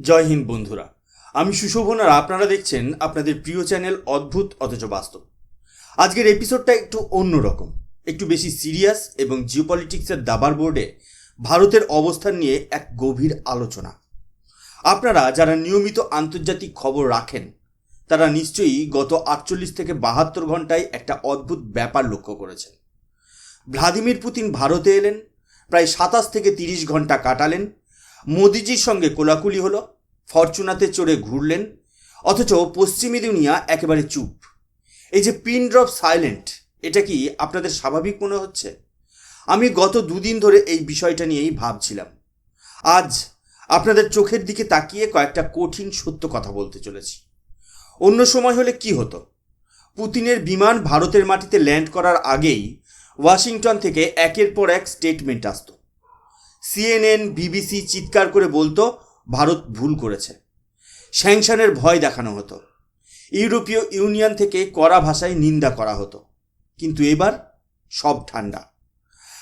জয় হিন্দ বন্ধুরা। আমি সুশোভন আর আপনারা দেখছেন আপনাদের প্রিয় চ্যানেল অদ্ভুত অথচ বাস্তব। আজকের এপিসোডটা একটু অন্যরকম। একটু বেশি সিরিয়াস এবং জিওপলিটিক্সের দাবার বোর্ডে ভারতের অবস্থান নিয়ে এক গভীর আলোচনা। আপনারা যারা নিয়মিত আন্তর্জাতিক খবর রাখেন, তারা নিশ্চয়ই গত আটচল্লিশ থেকে বাহাত্তর ঘন্টায় একটা অদ্ভুত ব্যাপার লক্ষ্য করেছেন। ভ্লাদিমির পুতিন ভারতে এলেন, প্রায় সাতাশ থেকে তিরিশ ঘণ্টা কাটালেন মোদিজির সঙ্গে কোলাকুলি হলো, ফরচুনাতে চড়ে ঘুরলেন, অথচ পশ্চিমী দুনিয়া একেবারে চুপ। এই যে পিন ড্রপ সাইলেন্ট, এটা কি আপনাদের স্বাভাবিক মনে হচ্ছে? আমি গত দুদিন ধরে এই বিষয়টা নিয়েই ভাবছিলাম। আজ আপনাদের চোখের দিকে তাকিয়ে কয়েকটা কঠিন সত্য কথা বলতে চলেছি। অন্য সময় হলে কি হতো? পুতিনের বিমান ভারতের মাটিতে ল্যান্ড করার আগেই ওয়াশিংটন থেকে একের পর এক স্টেটমেন্ট আসতো। সিএনএন বিবিসি চিৎকার করে বলতো, ভারত ভুল করেছে। স্যাংশনের ভয় দেখানো হতো। ইউরোপীয় ইউনিয়ন থেকে কড়া ভাষায় নিন্দা করা হতো। কিন্তু এবার সব ঠান্ডা।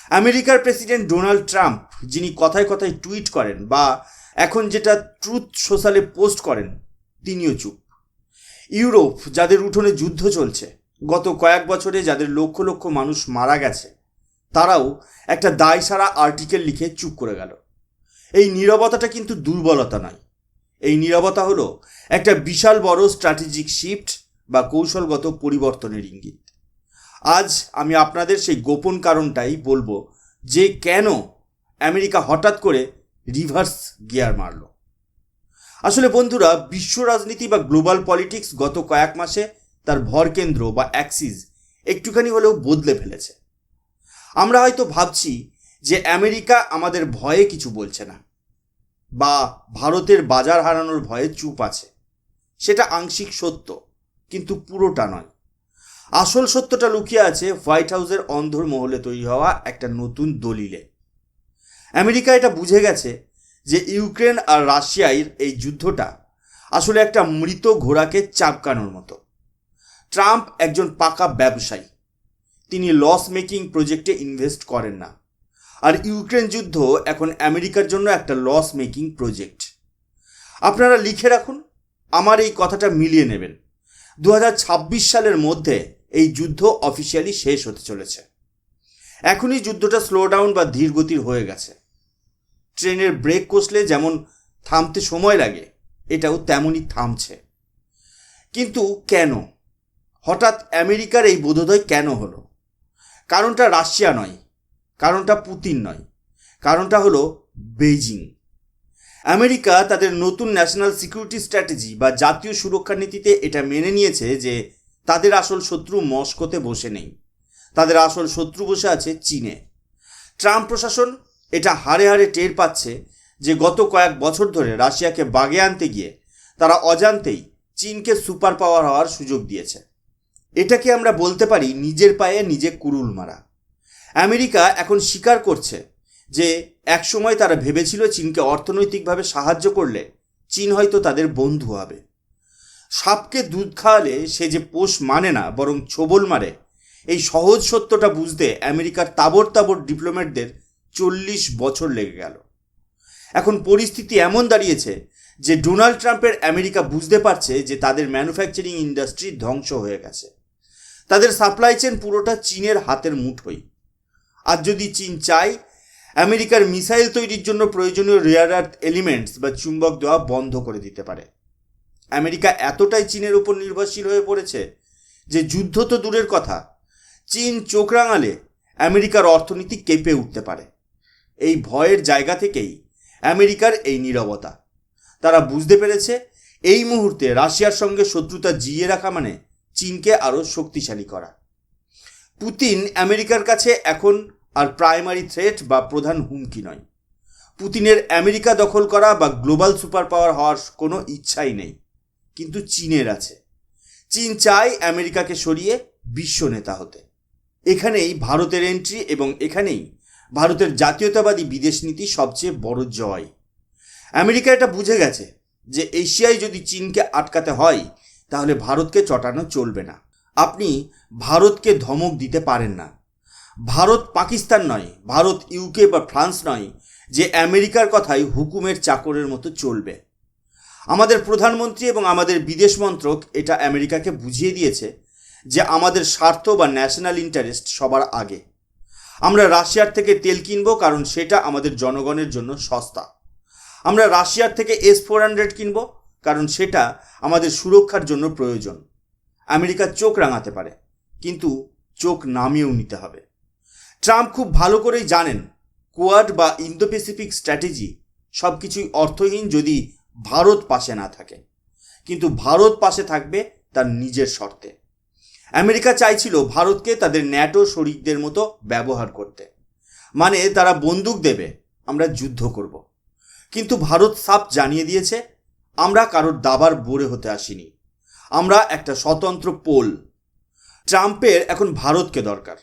আমেরিকার প্রেসিডেন্ট ডোনাল্ড ট্রাম্প, যিনি কথায় কথায় টুইট করেন বা এখন যেটা ট্রুথ সোশ্যালে পোস্ট করেন, তিনিও চুপ। ইউরোপ, যাদের উঠোনে যুদ্ধ চলছে, গত কয়েক বছরে যাদের লক্ষ লক্ষ মানুষ মারা গেছে তারাও একটা দায় সারা আর্টিকেল লিখে চুপ করে গেল। এই নীরবতাটা কিন্তু দুর্বলতা নয়। এই নীরবতা হলো একটা বিশাল বড় স্ট্র্যাটেজিক শিফট বা কৌশলগত পরিবর্তনের ইঙ্গিত। আজ আমি আপনাদের সেই গোপন কারণটাই বলব যে কেন আমেরিকা হঠাৎ করে রিভার্স গিয়ার মারল। আসলে বন্ধুরা, বিশ্ব রাজনীতি বা গ্লোবাল পলিটিক্স গত কয়েক মাসে তার ভরকেন্দ্র বা অ্যাক্সিস একটুখানি হলেও বদলে ফেলেছে। আমরা হয়তো ভাবছি যে আমেরিকা আমাদের ভয়ে কিছু বলছে না, বা ভারতের বাজার হারানোর ভয়ে চুপ আছে। সেটা আংশিক সত্য, কিন্তু পুরোটা নয়। আসল সত্যটা লুকিয়ে আছে হোয়াইট হাউসের অন্ধর মহলে তৈরি হওয়া একটা নতুন দলিলে। আমেরিকা এটা বুঝে গেছে যে ইউক্রেন আর রাশিয়ার এই যুদ্ধটা আসলে একটা মৃত ঘোড়াকে চাপকানোর মতো। ট্রাম্প একজন পাকা ব্যবসায়ী। তিনি লস মেকিং প্রজেক্টে ইনভেস্ট করেন না। আর ইউক্রেন যুদ্ধ এখন আমেরিকার জন্য একটা লস মেকিং প্রজেক্ট আপনারা লিখে রাখুন, আমার এই কথাটা মিলিয়ে নেবেন। দু হাজার ছাব্বিশ সালের মধ্যে এই যুদ্ধ অফিসিয়ালি শেষ হতে চলেছে। এখনই যুদ্ধটা স্লো ডাউন বা ধীর গতির হয়ে গেছে। ট্রেনের ব্রেক কষলে যেমন থামতে সময় লাগে, এটাও তেমনই থামছে। কিন্তু কেন? হঠাৎ আমেরিকার এই বোধোদয় কেন হলো? কারণটা রাশিয়া নয়, কারণটা পুতিন নয়, কারণটা হলো বেইজিং। আমেরিকা তাদের নতুন ন্যাশনাল সিকিউরিটি স্ট্র্যাটেজি বা জাতীয় সুরক্ষা নীতিতে এটা মেনে নিয়েছে যে তাদের আসল শত্রু মস্কোতে বসে নেই। তাদের আসল শত্রু বসে আছে চীনে। ট্রাম্প প্রশাসন এটা হারে হারে টের পাচ্ছে যে গত কয়েক বছর ধরে রাশিয়াকে বাগে আনতে গিয়ে তারা অজান্তেই চীনকে সুপার পাওয়ার হওয়ার সুযোগ দিয়েছে। এটাকে আমরা বলতে পারি নিজের পায়ে নিজে কুরুল মারা। আমেরিকা এখন স্বীকার করছে যে একসময় তারা ভেবেছিল চীনকে অর্থনৈতিকভাবে সাহায্য করলে চীন হয়তো তাদের বন্ধু হবে। সাপকে দুধ খাওয়ালে সে যে পোষ মানে না, বরং ছোবল মারে, এই সহজ সত্যটা বুঝতে আমেরিকার তাবর তাবর ডিপ্লোম্যাটদের চল্লিশ বছর লেগে গেল। এখন পরিস্থিতি এমন দাঁড়িয়েছে যে ডোনাল্ড ট্রাম্পের আমেরিকা বুঝতে পারছে যে তাদের ম্যানুফ্যাকচারিং ইন্ডাস্ট্রি ধ্বংস হয়ে গেছে। তাদের সাপ্লাই চেন পুরোটা চীনের হাতের মুঠোই আর যদি চীন চায়, আমেরিকার মিসাইল তৈরির জন্য প্রয়োজনীয় রেয়ার আর্থ এলিমেন্টস বা চুম্বক দেওয়া বন্ধ করে দিতে পারে। আমেরিকা এতটাই চীনের উপর নির্ভরশীল হয়ে পড়েছে যে যুদ্ধ তো দূরের কথা, চীন চোখ রাঙালে আমেরিকার অর্থনীতি কেঁপে উঠতে পারে। এই ভয়ের জায়গা থেকেই আমেরিকার এই নীরবতা। তারা বুঝতে পেরেছে, এই মুহূর্তে রাশিয়ার সঙ্গে শত্রুতা জিয়ে রাখা মানে চীনকে আরও শক্তিশালী করা। পুতিন আমেরিকার কাছে এখন আর প্রাইমারি থ্রেট বা প্রধান হুমকি নয়। পুতিনের আমেরিকা দখল করা বা গ্লোবাল সুপার পাওয়ার হওয়ার কোনো ইচ্ছাই নেই, কিন্তু চীনের আছে। চীন চায় আমেরিকাকে সরিয়ে বিশ্ব নেতা হতে। এখানেই ভারতের এন্ট্রি এবং এখানেই ভারতের জাতীয়তাবাদী বিদেশ নীতি সবচেয়ে বড় জয়। আমেরিকা এটা বুঝে গেছে যে এশিয়ায় যদি চীনকে আটকাতে হয় তাহলে ভারতকে চটানো চলবে না। আপনি ভারতকে ধমক দিতে পারেন না। ভারত পাকিস্তান নয়, ভারত ইউকে বা ফ্রান্স নয়, যে আমেরিকার কথাই হুকুমের চাকরের মতো চলবে। আমাদের প্রধানমন্ত্রী এবং আমাদের বিদেশ মন্ত্রক এটা আমেরিকাকে বুঝিয়ে দিয়েছে যে আমাদের স্বার্থ বা ন্যাশনাল ইন্টারেস্ট সবার আগে। আমরা রাশিয়ার থেকে তেল কিনবো কারণ সেটা আমাদের জনগণের জন্য সস্তা। আমরা রাশিয়ার থেকে এস ফোর হান্ড্রেড কিনবো কারণ সেটা আমাদের সুরক্ষার জন্য প্রয়োজন। আমেরিকা চোখ রাঙাতে পারে, কিন্তু চোখ নামিয়েও নিতে হবে। ট্রাম্প খুব ভালো করেই জানেন, কোয়াড বা ইন্দো প্যাসিফিক স্ট্র্যাটেজি সব কিছুই অর্থহীন যদি ভারত পাশে না থাকে। কিন্তু ভারত পাশে থাকবে তার নিজের শর্তে। আমেরিকা চাইছিল ভারতকে তাদের ন্যাটো শরিকদের মতো ব্যবহার করতে। মানে তারা বন্দুক দেবে, আমরা যুদ্ধ করব। কিন্তু ভারত সাপ জানিয়ে দিয়েছে আমরা কারোর দাবার বোরে হতে আসিনি। আমরা একটা স্বতন্ত্র পোল। ট্রাম্পের এখন ভারতকে দরকার।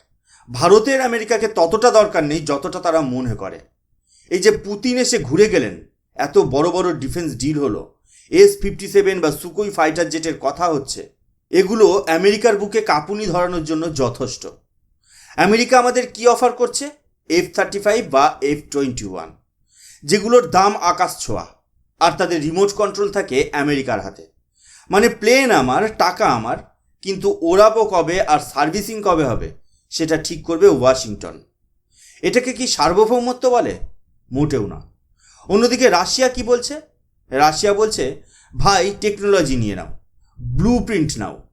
ভারতের আমেরিকাকে ততটা দরকার নেই যতটা তারা মনে করে। এই যে পুতিন এসে ঘুরে গেলেন, এত বড় বড় ডিফেন্স ডিল হলো, এস ফিফটি সেভেন বা সুকোই ফাইটার জেটের কথা হচ্ছে, এগুলো আমেরিকার বুকে কাঁপুনি ধরানোর জন্য যথেষ্ট। আমেরিকা আমাদের কি অফার করছে? এফ থার্টি ফাইভ বা এফ টোয়েন্টি ওয়ান, যেগুলোর দাম আকাশ ছোঁয়া। আর তাদের রিমোট কন্ট্রোল থাকে আমেরিকার হাতে। মানে প্লেন আমার, টাকা আমার, কিন্তু ওড়াবো কবে আর সার্ভিসিং কবে হবে, সেটা ঠিক করবে ওয়াশিংটন। এটাকে কি সার্বভৌমত্ব বলে? মোটেও না। অন্যদিকে রাশিয়া কি বলছে? রাশিয়া বলছে, ভাই টেকনোলজি নিয়ে নাও ব্লু প্রিন্ট নাও।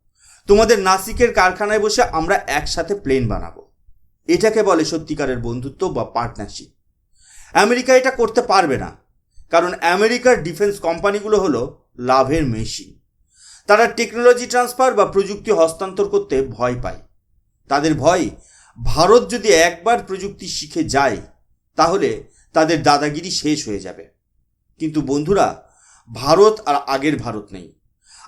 তোমাদের নাসিকের কারখানায় বসে আমরা একসাথে প্লেন বানাবো। এটাকে বলে সত্যিকারের বন্ধুত্ব বা পার্টনারশিপ আমেরিকা এটা করতে পারবে না। কারণ আমেরিকার ডিফেন্স কোম্পানিগুলো হলো লাভের মেশিন। তারা টেকনোলজি ট্রান্সফার বা প্রযুক্তি হস্তান্তর করতে ভয় পায়। তাদের ভয়, ভারত যদি একবার প্রযুক্তি শিখে যায়, তাহলে তাদের দাদাগিরি শেষ হয়ে যাবে। কিন্তু বন্ধুরা, ভারত আর আগের ভারত নেই।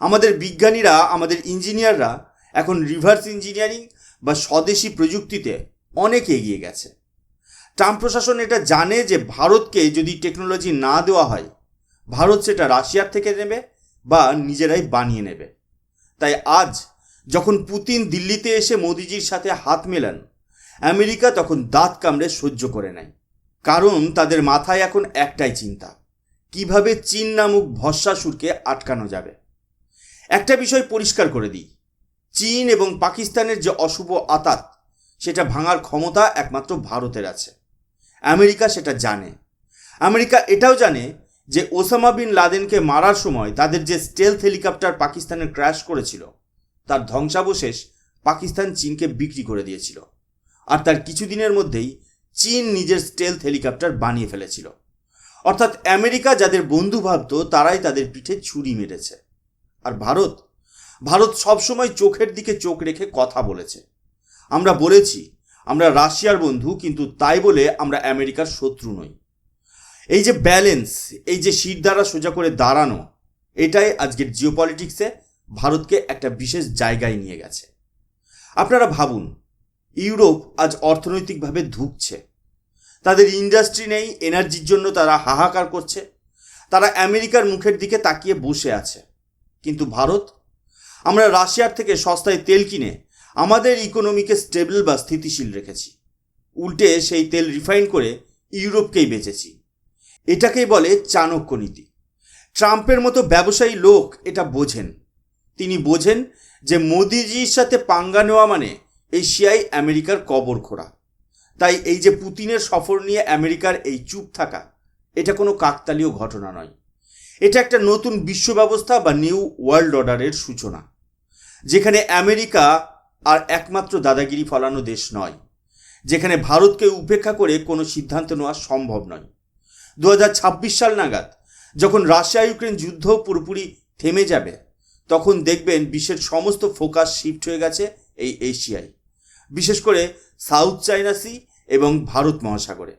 আমাদের বিজ্ঞানীরা, আমাদের ইঞ্জিনিয়াররা এখন রিভার্স ইঞ্জিনিয়ারিং বা স্বদেশি প্রযুক্তিতে অনেক এগিয়ে গেছে। ট্রাম্প প্রশাসন এটা জানে যে ভারতকে যদি টেকনোলজি না দেওয়া হয়, ভারত সেটা রাশিয়ার থেকে নেবে বা নিজেরাই বানিয়ে নেবে। তাই আজ যখন পুতিন দিল্লিতে এসে মোদিজির সাথে হাত মেলান, আমেরিকা তখন দাঁত কামড়ে সহ্য করে নেয়। কারণ তাদের মাথায় এখন একটাই চিন্তা, কীভাবে চীন নামক ভস্মাসুরকে আটকানো যাবে। একটা বিষয় পরিষ্কার করে দিই, চীন এবং পাকিস্তানের যে অশুভ আতাত, সেটা ভাঙার ক্ষমতা একমাত্র ভারতের আছে। আমেরিকা সেটা জানে। আমেরিকা এটাও জানে যে ওসামা বিন লাদেনকে মারার সময় তাদের যে স্টেলথ হেলিকপ্টার পাকিস্তানের ক্র্যাশ করেছিল, তার ধ্বংসাবশেষ পাকিস্তান চীনকে বিক্রি করে দিয়েছিল। আর তার কিছুদিনের মধ্যেই চীন নিজের স্টেলথ হেলিকপ্টার বানিয়ে ফেলেছিল। অর্থাৎ আমেরিকা যাদের বন্ধু ভাবত, তারাই তাদের পিঠে ছুরি মেরেছে। আর ভারত? ভারত সবসময় চোখের দিকে চোখ রেখে কথা বলেছে। আমরা বলেছি আমরা রাশিয়ার বন্ধু, কিন্তু তাই বলে আমরা আমেরিকার শত্রু নই। এই যে ব্যালেন্স এই যে শির দ্বারা সোজা করে দাঁড়ানো, এটাই আজকের জিও পলিটিক্সে ভারতকে একটা বিশেষ জায়গায় নিয়ে গেছে। আপনারা ভাবুন, ইউরোপ আজ অর্থনৈতিকভাবে ধুকছে। তাদের ইন্ডাস্ট্রি নেই এনার্জির জন্য তারা হাহাকার করছে। তারা আমেরিকার মুখের দিকে তাকিয়ে বসে আছে। কিন্তু ভারত, আমরা রাশিয়ার থেকে সস্তায় তেল কিনে আমাদের ইকোনমিকে স্টেবল বা স্থিতিশীল রেখেছি। উল্টে সেই তেল রিফাইন করে ইউরোপকেই বেচেছি। এটাকেই বলে চাণক্য নীতি। ট্রাম্পের মতো ব্যবসায়ী লোক এটা বোঝেন। তিনি বোঝেন যে মোদিজির সাথে পাঙ্গা নেওয়া মানে এশিয়ায় আমেরিকার কবর খোঁড়া তাই এই যে পুতিনের সফর নিয়ে আমেরিকার এই চুপ থাকা, এটা কোনো কাকতালীয় ঘটনা নয়। এটা একটা নতুন বিশ্ব ব্যবস্থা বা নিউ ওয়ার্ল্ড অর্ডারের সূচনা। যেখানে আমেরিকা আর একমাত্র দাদাগিরি ফলানো দেশ নয়, যেখানে ভারতকে উপেক্ষা করে কোনো সিদ্ধান্ত নেওয়া সম্ভব নয়। দু সাল নাগাদ যখন রাশিয়া ইউক্রেন যুদ্ধ পুরোপুরি থেমে যাবে, তখন দেখবেন বিশ্বের সমস্ত ফোকাস শিফট হয়ে গেছে এই এশিয়ায়, বিশেষ করে সাউথ চাইনা সি এবং ভারত মহাসাগরে।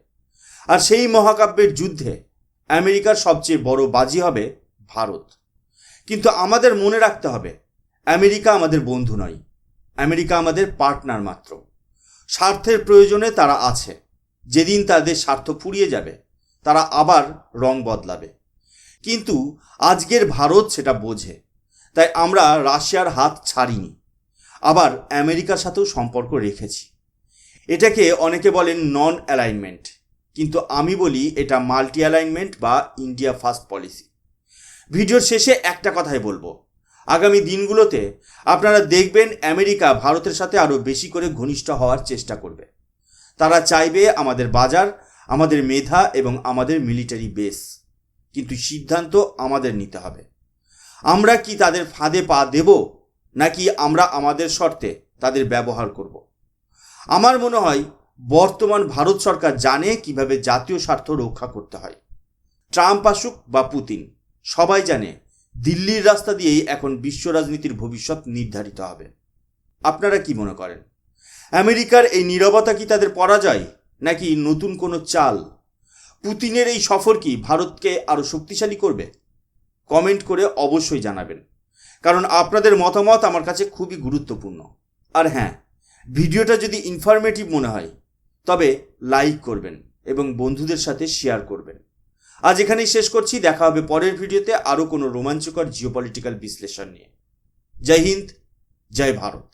আর সেই মহাকাব্যের যুদ্ধে আমেরিকার সবচেয়ে বড় বাজি হবে ভারত। কিন্তু আমাদের মনে রাখতে হবে, আমেরিকা আমাদের বন্ধু নয়। আমেরিকা আমাদের পার্টনার মাত্র। স্বার্থের প্রয়োজনে তারা আছে। যেদিন তাদের স্বার্থ ফুরিয়ে যাবে, তারা আবার রং বদলাবে। কিন্তু আজকের ভারত সেটা বোঝে। তাই আমরা রাশিয়ার হাত ছাড়িনি। আবার আমেরিকার সাথেও সম্পর্ক রেখেছি। এটাকে অনেকে বলেন নন অ্যালাইনমেন্ট কিন্তু আমি বলি এটা মাল্টি অ্যালাইনমেন্ট বা ইন্ডিয়া ফার্স্ট পলিসি ভিডিওর শেষে একটা কথাই বলব। আগামী দিনগুলোতে আপনারা দেখবেন আমেরিকা ভারতের সাথে আরও বেশি করে ঘনিষ্ঠ হওয়ার চেষ্টা করবে। তারা চাইবে আমাদের বাজার, আমাদের মেধা এবং আমাদের মিলিটারি বেস। কিন্তু সিদ্ধান্ত আমাদের নিতে হবে। আমরা কি তাদের ফাঁদে পা দেব, নাকি আমরা আমাদের শর্তে তাদের ব্যবহার করব? আমার মনে হয় বর্তমান ভারত সরকার জানে কীভাবে জাতীয় স্বার্থ রক্ষা করতে হয়। ট্রাম্প আসুক বা পুতিন, সবাই জানে দিল্লির রাস্তা দিয়েই এখন বিশ্ব রাজনীতির ভবিষ্যৎ নির্ধারিত হবে। আপনারা কি মনে করেন? আমেরিকার এই নীরবতা কি তাদের পরাজয়, নাকি নতুন কোনো চাল? পুতিনের এই সফর কি ভারতকে আরও শক্তিশালী করবে? কমেন্ট করে অবশ্যই জানাবেন। কারণ আপনাদের মতামত আমার কাছে খুবই গুরুত্বপূর্ণ। আর হ্যাঁ ভিডিওটা যদি ইনফরমেটিভ মনে হয়, তবে লাইক করবেন এবং বন্ধুদের সাথে শেয়ার করবেন। আজ এখানেই শেষ করছি। দেখা হবে পরের ভিডিওতে আরও কোনো রোমাঞ্চকর জিওপলিটিক্যাল বিশ্লেষণ নিয়ে। জয় হিন্দ, জয় ভারত।